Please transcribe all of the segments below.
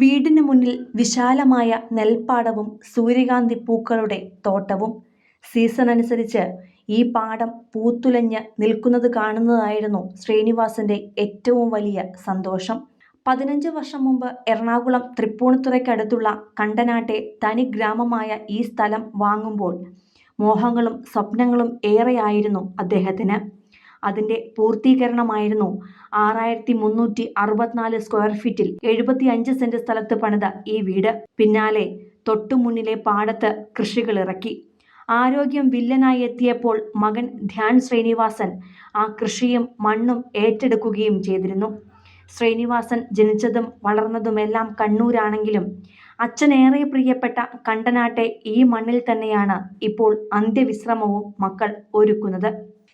വീടിന് മുന്നിൽ വിശാലമായ നെൽപ്പാടവും സൂര്യകാന്തി പൂക്കളുടെ തോട്ടവും. സീസൺ അനുസരിച്ച് ഈ പാടം പൂത്തുലഞ്ഞ് നിൽക്കുന്നത് കാണുന്നതായിരുന്നു ശ്രീനിവാസന്റെ ഏറ്റവും വലിയ സന്തോഷം. പതിനഞ്ച് വർഷം മുമ്പ് എറണാകുളം തൃപ്പൂണിത്തുറയ്ക്കടുത്തുള്ള കണ്ടനാട്ടെ തനി ഗ്രാമമായ ഈ സ്ഥലം വാങ്ങുമ്പോൾ മോഹങ്ങളും സ്വപ്നങ്ങളും ഏറെയായിരുന്നു അദ്ദേഹത്തിന്. അതിന്റെ പൂർത്തീകരണമായിരുന്നു. ആറായിരത്തി മുന്നൂറ്റി അറുപത്തിനാല് സ്ക്വയർ ഫീറ്റിൽ എഴുപത്തി അഞ്ച് സെന്റ് സ്ഥലത്ത് പണിത ഈ വീട് പിന്നാലെ തൊട്ടുമുന്നിലെ പാടത്ത് കൃഷികൾ ഇറക്കി. ആരോഗ്യം വില്ലനായി എത്തിയപ്പോൾ മകൻ ധ്യാൻ ശ്രീനിവാസൻ ആ കൃഷിയും മണ്ണും ഏറ്റെടുക്കുകയും ചെയ്തിരുന്നു. ശ്രീനിവാസൻ ജനിച്ചതും വളർന്നതുമെല്ലാം കണ്ണൂരാണെങ്കിലും അച്ഛനേറെ പ്രിയപ്പെട്ട കണ്ടനാട്ടെ ഈ മണ്ണിൽ തന്നെയാണ് ഇപ്പോൾ അന്ത്യവിശ്രമവും മക്കൾ ഒരുക്കുന്നത്.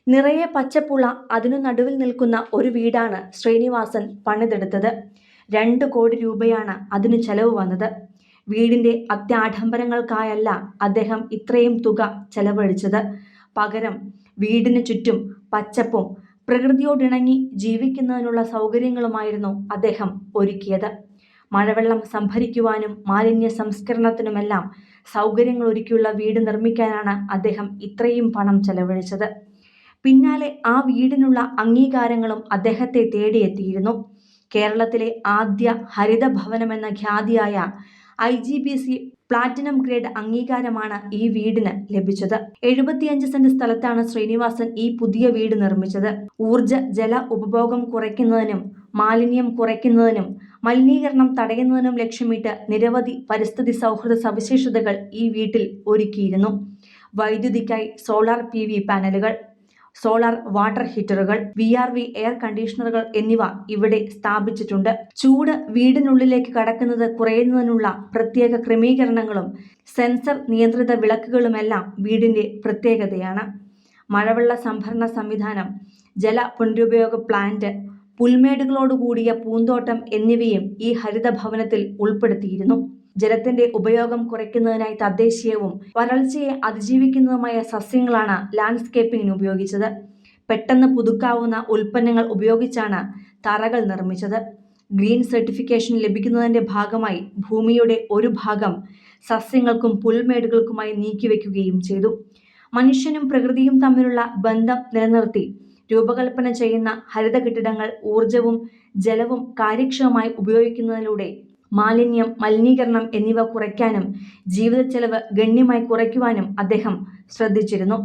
നിറയെ പച്ചപ്പുള്ള അതിനു നടുവിൽ നിൽക്കുന്ന ഒരു വീടാണ് ശ്രീനിവാസൻ പണിതെടുത്തത്. രണ്ട് കോടി രൂപയാണ് അതിന് ചെലവ് വന്നത്. വീടിന്റെ അത്യാഡംബരങ്ങൾക്കായല്ല അദ്ദേഹം ഇത്രയും തുക ചെലവഴിച്ചത്. പകരം വീടിന് ചുറ്റും പച്ചപ്പും പ്രകൃതിയോടിണങ്ങി ജീവിക്കുന്നതിനുള്ള സൗകര്യങ്ങളുമായിരുന്നു അദ്ദേഹം ഒരുക്കിയത്. മഴവെള്ളം സംഭരിക്കുവാനും മാലിന്യ സംസ്കരണത്തിനുമെല്ലാം സൗകര്യങ്ങൾ ഒരുക്കിയുള്ള വീട് നിർമ്മിക്കാനാണ് അദ്ദേഹം ഇത്രയും പണം ചെലവഴിച്ചത്. പിന്നാലെ ആ വീടിനുള്ള അംഗീകാരങ്ങളും അദ്ദേഹത്തെ തേടിയെത്തിയിരുന്നു. കേരളത്തിലെ ആദ്യ ഹരിത ഭവനമെന്ന ഖ്യാതിയായ I G B C platinum grade അംഗീകാരമാണ് ഈ വീടിന് ലഭിച്ചത്. എഴുപത്തിയഞ്ച് സെന്റ് സ്ഥലത്താണ് ശ്രീനിവാസൻ ഈ പുതിയ വീട് നിർമ്മിച്ചത്. ഊർജ ജല ഉപഭോഗം കുറയ്ക്കുന്നതിനും മാലിന്യം കുറയ്ക്കുന്നതിനും മലിനീകരണം തടയുന്നതിനും ലക്ഷ്യമിട്ട് നിരവധി പരിസ്ഥിതി സൗഹൃദ സവിശേഷതകൾ ഈ വീട്ടിൽ ഒരുക്കിയിരുന്നു. വൈദ്യുതിക്കായി സോളാർ പി പാനലുകൾ സോളാർ വാട്ടർ ഹീറ്ററുകൾ വി ആർ വി എയർ കണ്ടീഷണറുകൾ എന്നിവ ഇവിടെ സ്ഥാപിച്ചിട്ടുണ്ട്. ചൂട് വീടിനുള്ളിലേക്ക് കടക്കുന്നത് കുറയുന്നതിനുള്ള പ്രത്യേക ക്രമീകരണങ്ങളും സെൻസർ നിയന്ത്രിത വിളക്കുകളുമെല്ലാം വീടിന്റെ പ്രത്യേകതയാണ്. മഴവെള്ള സംഭരണ സംവിധാനം ജല പുനരുപയോഗ പ്ലാന്റ് പുൽമേടുകളോടുകൂടിയ പൂന്തോട്ടം എന്നിവയും ഈ ഹരിതഭവനത്തിൽ ഉൾപ്പെടുത്തിയിരുന്നു. ജലത്തിന്റെ ഉപയോഗം കുറയ്ക്കുന്നതിനായി തദ്ദേശീയവും വരൾച്ചയെ അതിജീവിക്കുന്നതുമായ സസ്യങ്ങളാണ് ലാൻഡ്സ്കേപ്പിംഗിന് ഉപയോഗിച്ചത്. പെട്ടെന്ന് പുതുക്കാവുന്ന ഉൽപ്പന്നങ്ങൾ ഉപയോഗിച്ചാണ് തറകൾ നിർമ്മിച്ചത്. ഗ്രീൻ സർട്ടിഫിക്കേഷൻ ലഭിക്കുന്നതിന്റെ ഭാഗമായി ഭൂമിയുടെ ഒരു ഭാഗം സസ്യങ്ങൾക്കും പുൽമേടുകൾക്കുമായി നീക്കിവെക്കുകയും ചെയ്തു. മനുഷ്യനും പ്രകൃതിയും തമ്മിലുള്ള ബന്ധം നിലനിർത്തി. രൂപകൽപ്പന ചെയ്യുന്ന ഹരിത കെട്ടിടങ്ങൾ ഊർജവും ജലവും കാര്യക്ഷമമായി ഉപയോഗിക്കുന്നതിലൂടെ മാലിന്യം മലിനീകരണം എന്നിവ കുറയ്ക്കാനും ജീവിത ചെലവ് ഗണ്യമായി കുറയ്ക്കുവാനും അദ്ദേഹം ശ്രദ്ധിച്ചിരുന്നു.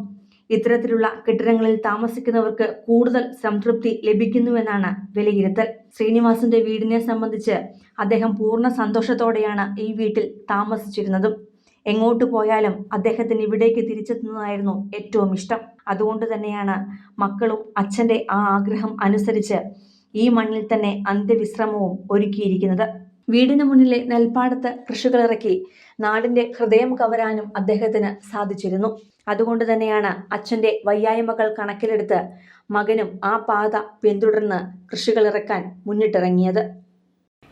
ഇത്തരത്തിലുള്ള കെട്ടിടങ്ങളിൽ താമസിക്കുന്നവർക്ക് കൂടുതൽ സംതൃപ്തി ലഭിക്കുന്നുവെന്നാണ് വിലയിരുത്തൽ. ശ്രീനിവാസിന്റെ വീടിനെ സംബന്ധിച്ച് അദ്ദേഹം പൂർണ സന്തോഷത്തോടെയാണ് ഈ വീട്ടിൽ താമസിച്ചിരുന്നതും. എങ്ങോട്ട് പോയാലും അദ്ദേഹത്തിന് ഇവിടേക്ക് തിരിച്ചെത്തുന്നതായിരുന്നു ഏറ്റവും ഇഷ്ടം. അതുകൊണ്ട് തന്നെയാണ് മക്കളും അച്ഛന്റെ ആ ആഗ്രഹം അനുസരിച്ച് ഈ മണ്ണിൽ തന്നെ അന്ത്യവിശ്രമവും ഒരുക്കിയിരിക്കുന്നത്. വീടിന് മുന്നിലെ നെൽപ്പാടത്ത് കൃഷികളിറക്കി നാടിന്റെ ഹൃദയം കവരാനും അദ്ദേഹത്തിന് സാധിച്ചിരുന്നു. അതുകൊണ്ട് തന്നെയാണ് അച്ഛന്റെ വയ്യായ്മകൾ കണക്കിലെടുത്ത് മകനും ആ പാത പിന്തുടർന്ന് കൃഷികളിറക്കാൻ മുന്നിട്ടിറങ്ങിയത്.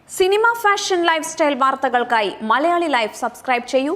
സിനിമ ഫാഷൻ ലൈഫ് സ്റ്റൈൽ വാർത്തകൾക്കായി മലയാളി ലൈഫ് സബ്സ്ക്രൈബ് ചെയ്യൂ.